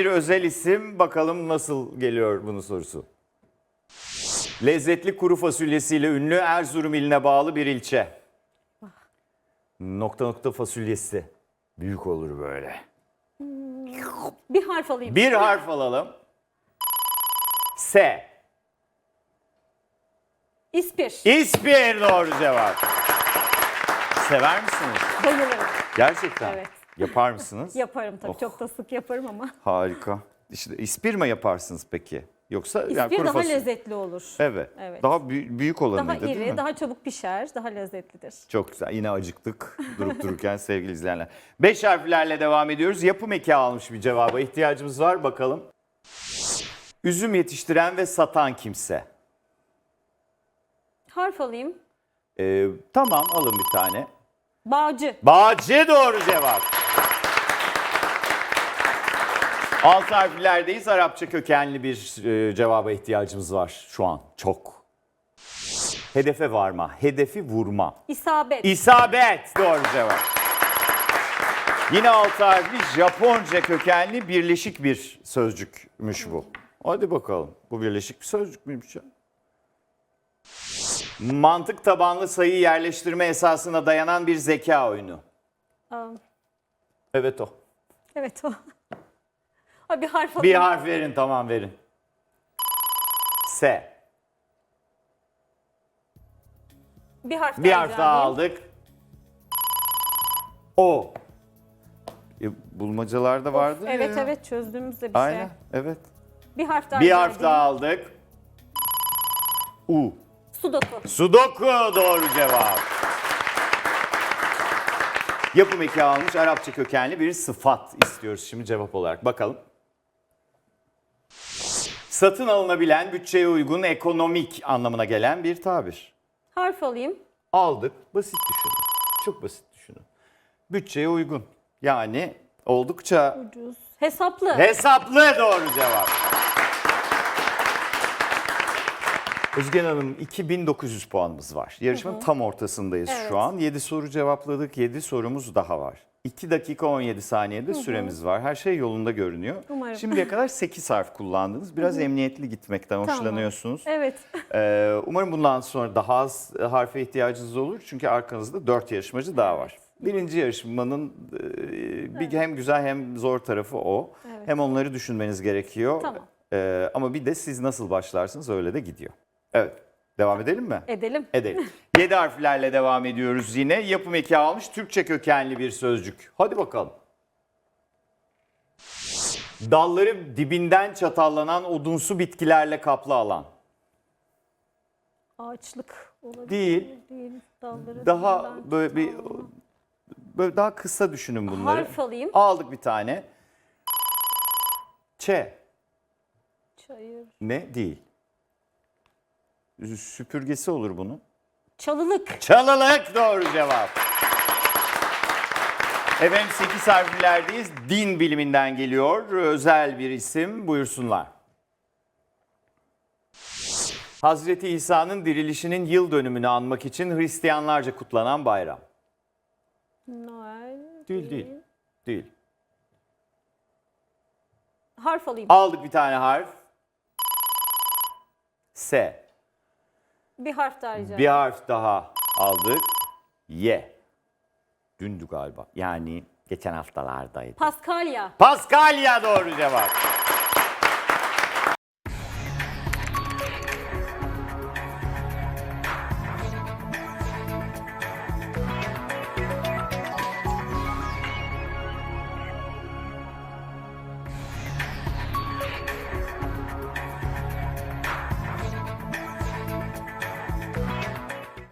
Bir özel isim bakalım nasıl geliyor bunun sorusu. Lezzetli kuru fasulyesiyle ünlü Erzurum iline bağlı bir ilçe. Nokta nokta fasulyesi. Büyük olur böyle. Bir harf alayım. Bir harf alalım. S. İspir. İspir doğru cevap. Sever misiniz? Bayılırım. Gerçekten. Evet. Yapar mısınız? Yaparım tabii. Oh. Çok da sık yaparım ama. Harika. İşte ispir mi yaparsınız peki? Yoksa yani İspir kuru daha fasulye- lezzetli olur. Evet. Evet. Daha büyük, büyük Daha olanıydı değil iri, mi? daha çabuk pişer, daha lezzetlidir. Çok güzel. Yine acıktık durup dururken sevgili izleyenler. Beş harflerle devam ediyoruz. Yapım eki almış bir cevaba ihtiyacımız var. Bakalım. Üzüm yetiştiren ve satan kimse. Harf alayım. Ee, tamam alın bir tane. Bağcı. Bağcı doğru cevap. Alt harflerdeyiz. Arapça kökenli bir e, cevaba ihtiyacımız var şu an. Çok. Hedefe varma, hedefi vurma. İsabet. İsabet doğru cevap. Yine alt harfli Japonca kökenli birleşik bir sözcükmüş bu. Hadi bakalım. Bu birleşik bir sözcük müymüş ya? Mantık tabanlı sayı yerleştirme esasına dayanan bir zeka oyunu. Aa, Evet o. evet o. Ay, bir harf Bir alayım. harf verin tamam verin. S. Bir harf Bir daha harf rica daha edeyim. aldık. O. E, bulmacalarda vardı ya. Evet evet çözdüğümüz de bir Aynen şey. evet. Bir harf daha Bir rica harf edeyim. daha aldık. U. Sudoku. Sudoku doğru cevap. Yapım eki almış Arapça kökenli bir sıfat istiyoruz şimdi cevap olarak. Bakalım. Satın alınabilen, bütçeye uygun, ekonomik anlamına gelen bir tabir. Harf alayım. Aldık. Basit düşünün. Çok basit düşünün. Bütçeye uygun. Yani oldukça Ucuz. Hesaplı. hesaplı doğru cevap. Özgen Hanım 2900 puanımız var. Yarışmanın tam ortasındayız Evet. şu an. 7 soru cevapladık. 7 sorumuz daha var. 2 dakika 17 saniyede süremiz var. Her şey yolunda görünüyor. Umarım. Şimdiye kadar 8 harf kullandınız. Biraz emniyetli gitmekten Tamam. hoşlanıyorsunuz. Evet. Ee, umarım bundan sonra daha az harfe ihtiyacınız olur. Çünkü arkanızda 4 yarışmacı daha var. Birinci yarışmanın e, bir hem güzel hem zor tarafı o. Evet. Hem onları düşünmeniz gerekiyor. Tamam. Ee, ama bir de siz nasıl başlarsınız öyle de gidiyor. Evet. Devam edelim mi? Edelim. Edelim. 7 harflerle devam ediyoruz yine. Yapım eki almış Türkçe kökenli bir sözcük. Hadi bakalım. Dalları dibinden çatallanan odunsu bitkilerle kaplı alan. Ağaçlık olabilir. Değil. Değil. Dalları Daha dibinden böyle bir böyle daha kısa düşünün bunları. Harf alayım. Aldık bir tane. Ç. Çayır. Ne? Değil. Süpürgesi olur bunun. Çalılık. Çalılık doğru cevap. Efendim 8 harflerdeyiz. Din biliminden geliyor. Özel bir isim. Buyursunlar. Hazreti İsa'nın dirilişinin yıl dönümünü anmak için Hristiyanlarca kutlanan bayram. Noel. Değil değil. Değil. Harf alayım. Aldık bir tane harf. S. Bir harf daha rica Bir harf daha aldık. Y. Dündü galiba. Yani geçen haftalardaydı. Paskalya. Paskalya doğru cevap.